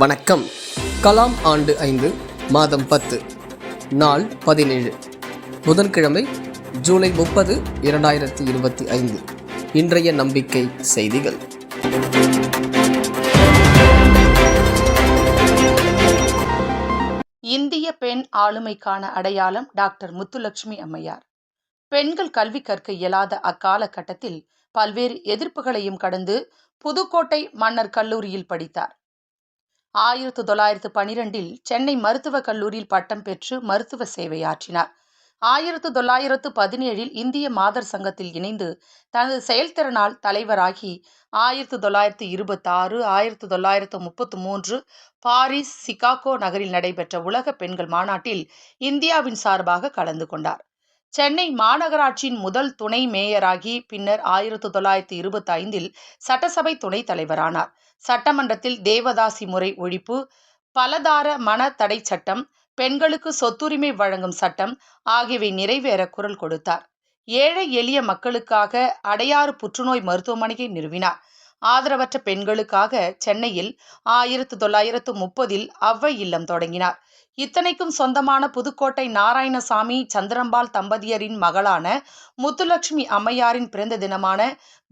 வணக்கம். கலாம் ஆண்டு ஐந்து மாதம் பத்து நாள் பதினேழு. புதன்கிழமை ஜூலை முப்பது இரண்டாயிரத்தி இருபத்தி ஐந்து. இன்றைய நம்பிக்கை செய்திகள். இந்திய பெண் ஆளுமைக்கான அடையாளம் டாக்டர் முத்துலட்சுமி அம்மையார். பெண்கள் கல்வி கற்க இயலாத அக்காலகட்டத்தில் பல்வேறு எதிர்ப்புகளையும் கடந்து புதுக்கோட்டை மன்னர் கல்லூரியில் படித்தார். ஆயிரத்து தொள்ளாயிரத்து பனிரெண்டில் சென்னை மருத்துவக் கல்லூரியில் பட்டம் பெற்று மருத்துவ சேவையாற்றினார். ஆயிரத்து தொள்ளாயிரத்து பதினேழில் இந்திய மாதர் சங்கத்தில் இணைந்து தனது செயல்திறனால் தலைவராகி ஆயிரத்து தொள்ளாயிரத்து இருபத்தாறு ஆயிரத்து தொள்ளாயிரத்து முப்பத்து மூன்று பாரிஸ் சிகாகோ நகரில் நடைபெற்ற உலக பெண்கள் மாநாட்டில் இந்தியாவின் சார்பாக கலந்து கொண்டார். சென்னை மாநகராட்சியின் முதல் துணை மேயராகி பின்னர் ஆயிரத்து தொள்ளாயிரத்து இருபத்தி ஐந்தில் சட்டசபை துணைத் தலைவரானார். சட்டமன்றத்தில் தேவதாசி முறை ஒழிப்பு பலதார மன தடை சட்டம் பெண்களுக்கு சொத்துரிமை வழங்கும் சட்டம் ஆகியவை நிறைவேற குரல் கொடுத்தார். ஏழை எளிய மக்களுக்காக அடையாறு புற்றுநோய் மருத்துவமனையை நிறுவினார். ஆதரவற்ற பெண்களுக்காக சென்னையில் ஆயிரத்து தொள்ளாயிரத்து முப்பதில் அவ்வை இல்லம் தொடங்கினார். இத்தனைக்கும் சொந்தமான புதுக்கோட்டை நாராயணசாமி சந்திரம்பாள் தம்பதியரின் மகளான முத்துலட்சுமி அம்மையாரின் பிறந்த தினமான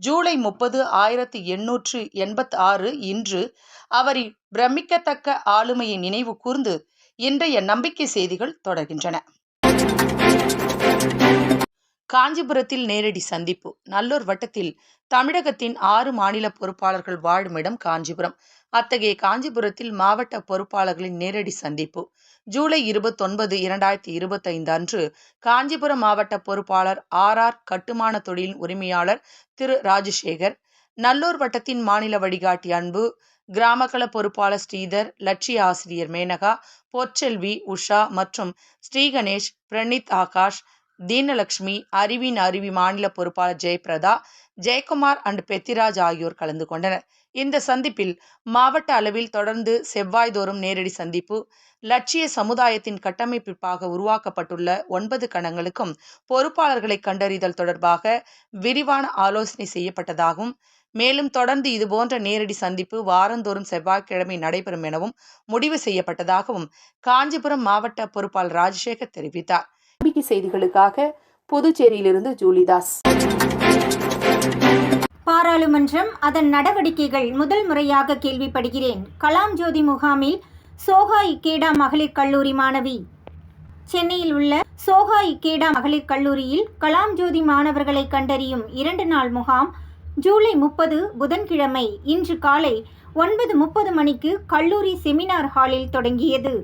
ஜூலை முப்பது ஆயிரத்தி எண்ணூற்று எண்பத்தி ஆறு இன்று அவரின் பிரமிக்கத்தக்க ஆளுமையை நினைவு கூர்ந்து இன்றைய நம்பிக்கை செய்திகள் தொடர்கின்றன. காஞ்சிபுரத்தில் நேரடி சந்திப்பு. நல்லூர் வட்டத்தில் தமிழகத்தின் ஆறு மாநில பொறுப்பாளர்கள் வாழும் இடம் காஞ்சிபுரம். அத்தகைய காஞ்சிபுரத்தில் மாவட்ட பொறுப்பாளர்களின் நேரடி சந்திப்பு. ஜூலை இருபத்தொன்பது இரண்டாயிரத்தி இருபத்தைந்து அன்று காஞ்சிபுரம் மாவட்ட பொறுப்பாளர் ஆர். ஆர். கட்டுமான தொழிலின் உரிமையாளர் திரு. ராஜசேகர் நல்லூர் வட்டத்தின் மாநில வழிகாட்டி அன்பு கிராமக்கள பொறுப்பாளர் ஸ்ரீதர் லட்சிய ஆசிரியர் மேனகா பொற்செல்வி உஷா மற்றும் ஸ்ரீகணேஷ் பிரணீத் ஆகாஷ் தீனலட்சுமி அறிவின் அருவி மாநில பொறுப்பாளர் ஜெயபிரதா ஜெயக்குமார் அண்ட் பெத்திராஜ் ஆகியோர் கலந்து கொண்டனர். இந்த சந்திப்பில் மாவட்ட அளவில் தொடர்ந்து செவ்வாய்தோறும் நேரடி சந்திப்பு லட்சிய சமுதாயத்தின் கட்டமைப்பிற்காக உருவாக்கப்பட்டுள்ள ஒன்பது கணங்களுக்கும் பொறுப்பாளர்களை கண்டறிதல் தொடர்பாக விரிவான ஆலோசனை செய்யப்பட்டதாகவும் மேலும் தொடர்ந்து இதுபோன்ற நேரடி சந்திப்பு வாரந்தோறும் செவ்வாய்க்கிழமை நடைபெறும் எனவும் முடிவு செய்யப்பட்டதாகவும் காஞ்சிபுரம் மாவட்ட பொறுப்பாளர் ராஜசேகர் தெரிவித்தார். நம்பிக்கை செய்திகளுக்காக புதுச்சேரியிலிருந்து ஜூலிதாஸ். பாராளுமன்றம் அதன் நடவடிக்கைகள் முதல் முறையாக கேள்விப்படுகிறேன். கலாம் ஜோதி முகாமில் சோஹா இக்கேடா மகளிர் கல்லூரி மாணவி. சென்னையில் உள்ள சோஹா இக்கேடா மகளிர் கல்லூரியில் கலாம் ஜோதி மாணவர்களை கண்டறியும் இரண்டு நாள் முகாம் ஜூலை முப்பது புதன்கிழமை இன்று காலை ஒன்பது முப்பது மணிக்கு கல்லூரி செமினார் ஹாலில் தொடங்கியது.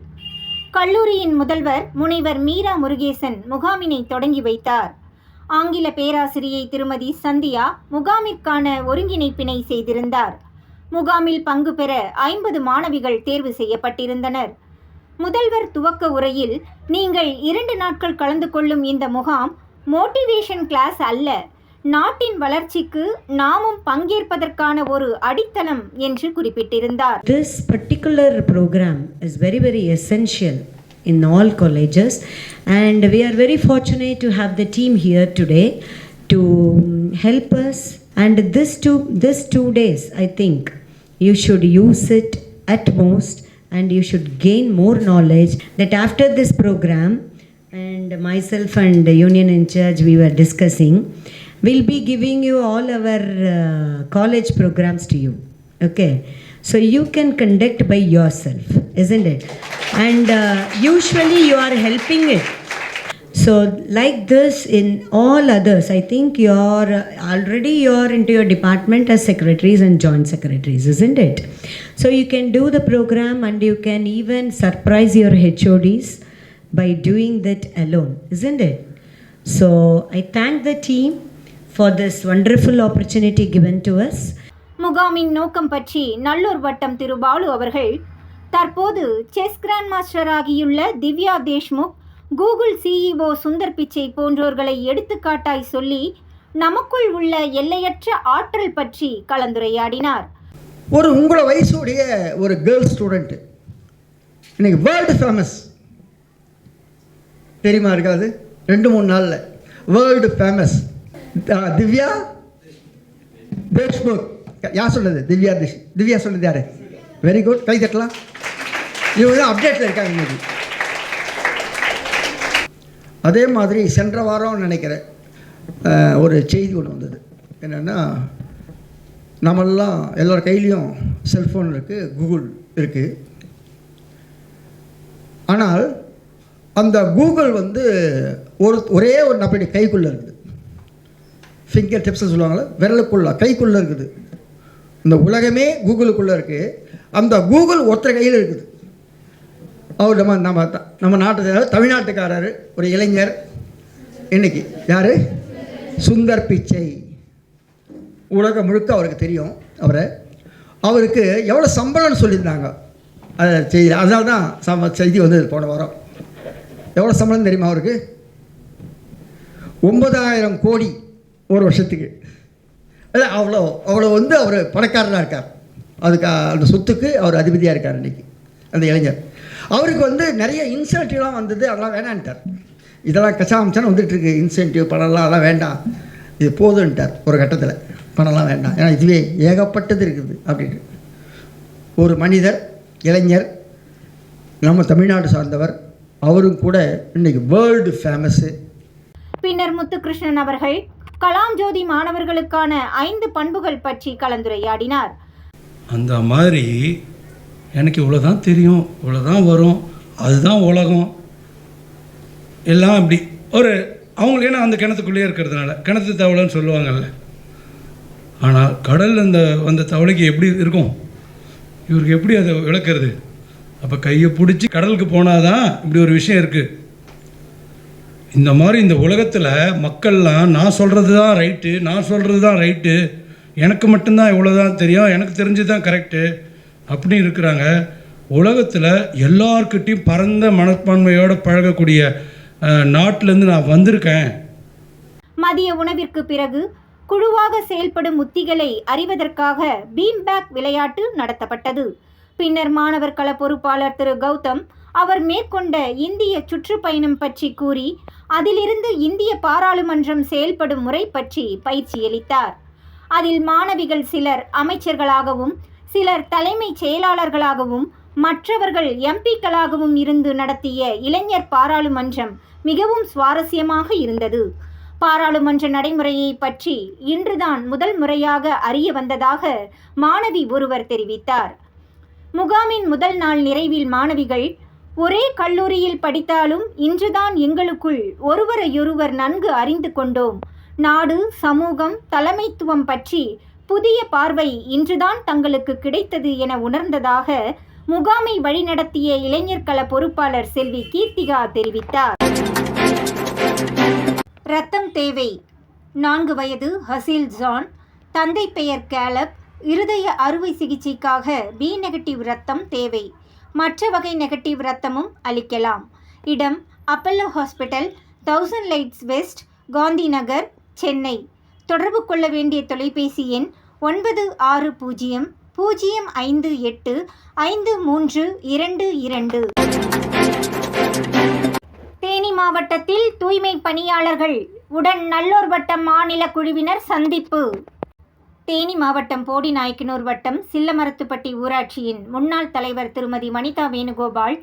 கல்லூரியின் முதல்வர் முனைவர் மீரா முருகேசன் முகாமினை தொடங்கி வைத்தார். ஆங்கில பேராசிரியை திருமதி சந்தியா முகாமிற்கான ஒருங்கிணைப்பினை செய்திருந்தார். முகாமில் பங்கு பெற ஐம்பது மாணவிகள் தேர்வு செய்யப்பட்டிருந்தனர். முதல்வர் துவக்க உரையில் நீங்கள் இரண்டு நாட்கள் கலந்து கொள்ளும் இந்த முகாம் மோட்டிவேஷன் கிளாஸ் அல்ல. நாட்டின் வளர்ச்சிக்கு நாமும் பங்கேற்பதற்கான ஒரு அடித்தளம் என்று குறிப்பிட்டிருந்தார் This particular program is very, very essential in all colleges, and we are very fortunate to have the team here today to help us. And this two, this two days, I think you should use it at most, and you should gain more knowledge. That after this program, and myself and the union in charge, we were discussing. We'll be giving you all our uh, college programs to you. Okay, so you can conduct by yourself, isn't it? And uh, usually you are helping it. So like this in all others, I think you're uh, already you're into your department as secretaries and joint secretaries, isn't it? So you can do the program and you can even surprise your HODs by doing that alone, isn't it? So I thank the team for this wonderful opportunity given to us. முகாமின் நோக்கம் பற்றி நல்லூர் வட்டம் திரு பாலு அவர்கள் தற்போது chess grand master ஆகியுள்ள Divya Deshmukh Google CEO Sundar Pichai போன்றோர்களை எடுத்துக்காட்டாய் சொல்லி நமக்குள் உள்ள எல்லையற்ற ஆற்றல் பற்றி கலந்துரையாடினார். ஒரு உங்களை வயசுடைய ஒரு கேர்ள் ஸ்டூடெண்ட்டு இன்னைக்கு வேர்ல்டு ஃபேமஸ் தெரியுமா இருக்காது? ரெண்டு மூணு நாளில். World famous Divya? தேஷ்முக். யார் சொன்னது திவ்யா திஷ் திவ்யா சொன்னது யாரு? வெரி குட் கை தட்டலாம். இவங்க தான் அப்டேட்டில் இருக்காங்க இன்னைக்கு. அதே மாதிரி சென்ற வாரம் நினைக்கிறேன். ஒரு செய்தி ஒன்று வந்தது. என்னென்னா நம்மெல்லாம் எல்லோர் கையிலையும் செல்ஃபோன் இருக்குது கூகுள் இருக்குது ஆனால் அந்த கூகுள் வந்து ஒரு ஒரே ஒரு நபருடைய கைக்குள்ளே இருக்குது. ஃபிங்கர் டிப்ஸ்னு சொல்லுவாங்கள்ல விரலுக்குள்ள கைக்குள்ளே இருக்குது. இந்த உலகமே கூகுளுக்குள்ளே இருக்குது அந்த கூகுள் ஒருத்தர் கையில் இருக்குது. அவர் நம்ம நம்ம நம்ம நாட்டு தமிழ்நாட்டுக்காரர் ஒரு இளைஞர். இன்னைக்கு யார்? சுந்தர் பிச்சை. உலகம் முழுக்க அவருக்கு தெரியும் அவரை. அவருக்கு எவ்வளோ சம்பளம்னு சொல்லியிருந்தாங்க. அதை செய்தி அதனால தான் சம செய்தி வந்தது போன வாரம். எவ்வளோ சம்பளம் தெரியுமா அவருக்கு? ஒன்பதாயிரம் கோடி. ஒரு வருஷத்துக்கு. இல்லை அவ்வளோ அவ்வளோ வந்து அவர் பணக்காரராக இருக்கார். அதுக்கு அந்த சொத்துக்கு அவர் அதிபதியாக இருக்கார் இன்றைக்கி அந்த இளைஞர். அவருக்கு வந்து நிறைய இன்சென்டிவ்லாம் வந்தது அதெல்லாம் வேணான்ட்டார். இதெல்லாம் கச்சாமிச்சான்னு வந்துட்டுருக்கு. இன்சென்டிவ் பணம்லாம் அதெல்லாம் வேண்டாம். இது போதுன்ட்டார் ஒரு கட்டத்தில். பணம்லாம் வேண்டாம். ஏன்னா இதுவே ஏகப்பட்டது இருக்குது அப்படின்ட்டு. ஒரு மனிதர் இளைஞர் நம்ம தமிழ்நாடு சார்ந்தவர் அவரும் கூட இன்னைக்கு வேர்ல்டு ஃபேமஸ்ஸு பின்னர் முத்துகிருஷ்ணன் அவர்கள் கலாம் ஜோதி மாணவர்களுக்கான ஐந்து பண்புகள் பற்றி கலந்துரையாடினார். அந்த மாதிரி எனக்கு இவ்வளோ தான் தெரியும் இவ்வளோ தான் வரும் அதுதான் உலகம். எல்லாம் அப்படி. ஒரு அவங்களுக்கு ஏன்னா அந்த கிணத்துக்குள்ளேயே இருக்கிறதுனால கிணத்து தவளைன்னு சொல்லுவாங்கல்ல. ஆனால் கடல் அந்த அந்த தவளைக்கு எப்படி இருக்கும்? இவருக்கு எப்படி அதை விளக்குறது? அப்போ கையை பிடிச்சி கடலுக்கு போனாதான் இப்படி ஒரு விஷயம் இருக்குது இந்த மாதிரி இந்த உலகத்தில் மக்கள்லாம் நான் சொல்கிறது தான் ரைட்டு நான் சொல்கிறது தான் ரைட்டு எனக்கு மட்டும்தான் இவ்வளோ தான் தெரியும் எனக்கு தெரிஞ்சது தான் கரெக்டு அப்படி இருக்கிறாங்க. உலகத்தில் எல்லார்கிட்டையும் பரந்த மனப்பான்மையோடு பழகக்கூடிய நாட்டிலேருந்து நான் வந்திருக்கேன். மதிய உணவிற்கு பிறகு குழுவாக செயல்படும் உத்திகளை அறிவதற்காக பீம்பேக் விளையாட்டு நடத்தப்பட்டது. பின்னர் மாணவர் கள பொறுப்பாளர் திரு கௌதம் அவர் மேற்கொண்ட இந்திய சுற்றுப்பயணம் பற்றி கூறி அதிலிருந்து இந்திய பாராளுமன்றம் செயல்படும் முறை பற்றி பயிற்சியளித்தார். அதில் மாணவிகள் சிலர் அமைச்சர்களாகவும் சிலர் தலைமைச் செயலாளர்களாகவும் மற்றவர்கள் எம்பிக்களாகவும் இருந்து நடத்திய இளைஞர் பாராளுமன்றம் மிகவும் சுவாரஸ்யமாக இருந்தது. பாராளுமன்ற நடைமுறையை பற்றி இன்றுதான் முதல் முறையாக அறிய வந்ததாக மாணவி ஒருவர் தெரிவித்தார். முகாமின் முதல் நாள் நிறைவில் மாணவிகள் ஒரே கல்லூரியில் படித்தாலும் இன்றுதான் எங்களுக்குள் ஒருவரையொருவர் நன்கு அறிந்து கொண்டோம். நாடு சமூகம் தலைமைத்துவம் பற்றி புதிய பார்வை இன்றுதான் தங்களுக்கு கிடைத்தது என உணர்ந்ததாக முகாமை வழிநடத்திய இளைஞர் கள பொறுப்பாளர் செல்வி கீர்த்திகா தெரிவித்தார். ரத்தம் தேவை. நான்கு வயது ஹசீல் ஜான். தந்தை பெயர் கேலப். இருதய அறுவை சிகிச்சைக்காக பி நெகட்டிவ் ரத்தம் தேவை. மற்ற வகை நெகட்டிவ் ரத்தமும் அளிக்கலாம். இடம் Apollo hospital Thousand Lights West Gandhi Nagar Chennai. தொடர்பு கொள்ள வேண்டிய தொலைபேசி எண் ஒன்பது ஆறு பூஜ்ஜியம் பூஜ்ஜியம் ஐந்து எட்டு ஐந்து மூன்று இரண்டு இரண்டு. தேனி மாவட்டத்தில் தூய்மை பணியாளர்கள் உடன் நல்லோர் வட்டம் மாநில குழுவினர் சந்திப்பு. தேனி மாவட்டம் போடிநாயக்கனூர் வட்டம் சில்லமரத்துப்பட்டி ஊராட்சியின் முன்னாள் தலைவர் திருமதி வனிதா வேணுகோபால்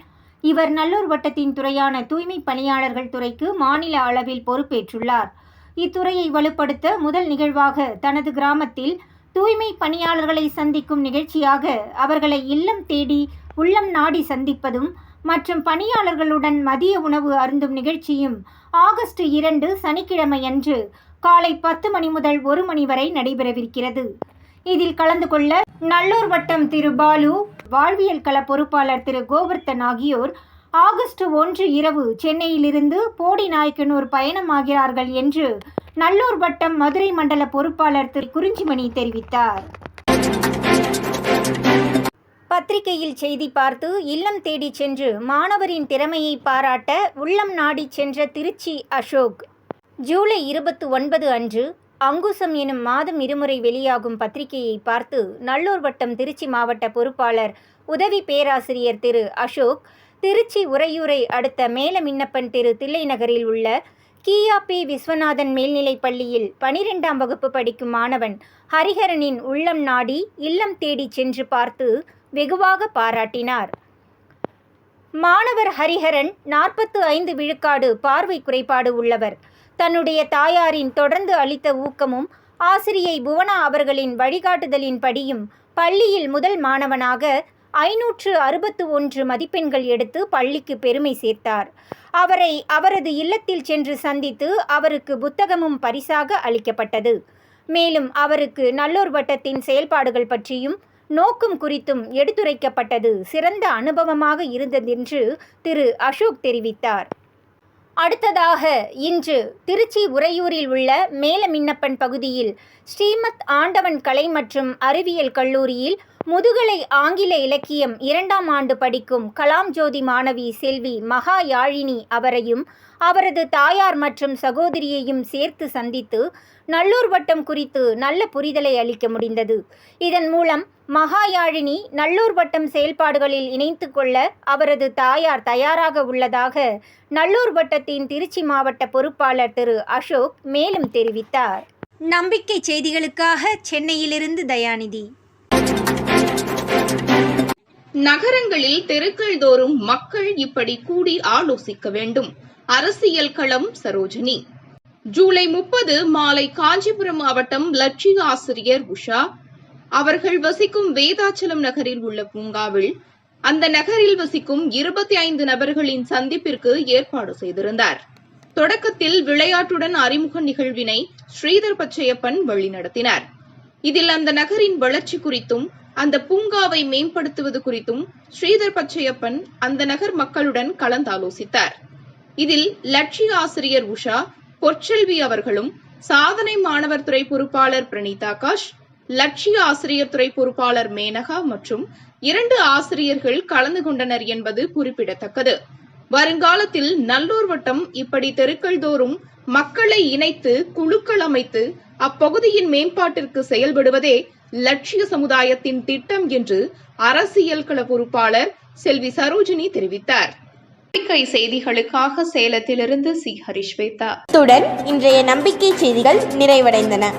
இவர் நல்லூர் வட்டத்தின் துறையான தூய்மை பணியாளர்கள் துறைக்கு மாநில அளவில் பொறுப்பேற்றுள்ளார். இத்துறையை வலுப்படுத்த முதல் நிகழ்வாக தனது கிராமத்தில் தூய்மை பணியாளர்களை சந்திக்கும் நிகழ்ச்சியாக அவர்களை இல்லம் தேடி உள்ளம் நாடி சந்திப்பதும் மற்றும் பணியாளர்களுடன் மதிய உணவு அருந்தும் நிகழ்ச்சியும் ஆகஸ்ட் இரண்டு சனிக்கிழமையன்று காலை பத்து மணி முதல் ஒரு மணி வரை நடைபெறவிருக்கிறது. இதில் கலந்து கொள்ள நல்லூர் வட்டம் திரு பாலு வாழ்வியல் கள பொறுப்பாளர் திரு கோவர்த்தன் ஆகியோர் ஆகஸ்ட் ஒன்று இரவு சென்னையிலிருந்து போடி நாயக்கனூர் பயணமாகிறார்கள் என்று நல்லூர் வட்டம் மதுரை மண்டல பொறுப்பாளர் திரு குறிஞ்சிமணி தெரிவித்தார். பத்திரிகையில் செய்தி பார்த்து இல்லம் தேடி சென்று மாணவரின் திறமையை பாராட்ட உள்ளம் நாடி சென்ற திருச்சி அசோக் ஜூலை இருபத்தி ஒன்பது அன்று அங்குசம் எனும் மாதம் இருமுறை வெளியாகும் பத்திரிகையை பார்த்து நல்லூர் வட்டம் திருச்சி மாவட்ட பொறுப்பாளர் உதவி பேராசிரியர் திரு அசோக் திருச்சி உறையூரை அடுத்த மேலமின்னப்பன் திரு தில்லைநகரில் உள்ள கியா பி. விஸ்வநாதன் மேல்நிலைப் பள்ளியில் பனிரெண்டாம் வகுப்பு படிக்கும் மாணவன் ஹரிஹரனின் உள்ளம் நாடி இல்லம் தேடி சென்று பார்த்து வெகுவாக பாராட்டினார். மாணவர் ஹரிஹரன் நாற்பத்து ஐந்து விழுக்காடு பார்வை குறைபாடு உள்ளவர். தன்னுடைய தாயாரின் தொடர்ந்து அளித்த ஊக்கமும் ஆசிரியை புவனா அவர்களின் வழிகாட்டுதலின்படியும் பள்ளியில் முதல் மாணவனாக ஐநூற்று அறுபத்து ஒன்று மதிப்பெண்கள் எடுத்து பள்ளிக்கு பெருமை சேர்த்தார். அவரை அவரது இல்லத்தில் சென்று சந்தித்து அவருக்கு புத்தகமும் பரிசாக அளிக்கப்பட்டது. மேலும் அவருக்கு நல்லூர் வட்டத்தின் செயல்பாடுகள் பற்றியும் நோக்கம் குறித்தும் எடுத்துரைக்கப்பட்டது சிறந்த அனுபவமாக இருந்ததென்று திரு அசோக் தெரிவித்தார். அடுத்ததாக இன்று திருச்சி உறையூரில் உள்ள மேலமின்னப்பன் பகுதியில் ஸ்ரீமத் ஆண்டவன் கலை மற்றும் அறிவியல் கல்லூரியில் முதுகலை ஆங்கில இலக்கியம் இரண்டாம் ஆண்டு படிக்கும் கலாம் ஜோதி மாணவி செல்வி மகா யாழினி அவரையும் அவரது தாயார் மற்றும் சகோதரியையும் சேர்த்து சந்தித்து நல்லூர் வட்டம் குறித்து நல்ல புரிதலை அளிக்க முடிந்தது. இதன் மூலம் மகாயாழினி நல்லூர் வட்டம் செயல்பாடுகளில் இணைத்து கொள்ள அவரது தாயார் தயாராக உள்ளதாக நல்லூர் வட்டத்தின் திருச்சி மாவட்ட பொறுப்பாளர் திரு அசோக் மேலும் தெரிவித்தார். நம்பிக்கை செய்திகளுக்காக சென்னையிலிருந்து தயாநிதி. நகரங்களில் தெருக்கள் தோறும் மக்கள் இப்படி கூடி ஆலோசிக்க வேண்டும். அரசியல் களம் சரோஜினி. ஜூலை முப்பது மாலை காஞ்சிபுரம் மாவட்டம் லட்சிய ஆசிரியர் உஷா. அவர்கள் வசிக்கும் வேதாச்சலம் நகரில் உள்ள பூங்காவில் அந்த நகரில் வசிக்கும் இருபத்தி ஐந்து நபர்களின் சந்திப்பிற்கு ஏற்பாடு செய்திருந்தார். தொடக்கத்தில் விளையாட்டுடன் அறிமுக நிகழ்வினை ஸ்ரீதர் பச்சையப்பன் வழிநடத்தினார். இதில் அந்த நகரின் வளர்ச்சி குறித்தும் அந்த பூங்காவை மேம்படுத்துவது குறித்தும் ஸ்ரீதர் பச்சையப்பன் அந்த நகர் மக்களுடன் கலந்தாலோசித்தார். இதில் லட்சிய ஆசிரியர் உஷா பொற்செல்வி அவர்களும் சாதனை மாணவர் துறை பொறுப்பாளர் பிரணீதாகாஷ் லட்சிய ஆசிரியர் துறை பொறுப்பாளர் மேனகா மற்றும் இரண்டு ஆசிரியர்கள் கலந்து கொண்டனர் என்பது குறிப்பிடத்தக்கது. வருங்காலத்தில் நல்லூர் வட்டம் இப்படி தெருக்கள் தோறும் மக்களை இணைத்து குழுக்கள் அமைத்து அப்பகுதியின் மேம்பாட்டிற்கு செயல்படுவதே லட்சிய சமுதாயத்தின் திட்டம் என்று அரசியல் கள பொறுப்பாளர் செல்வி சரோஜினி தெரிவித்தார். நம்பிக்கை செய்திகளுக்காக சேலத்திலிருந்து சி. ஹரிஷ்வேதா இன்றைய நம்பிக்கை செய்திகள் நிறைவடைந்தன.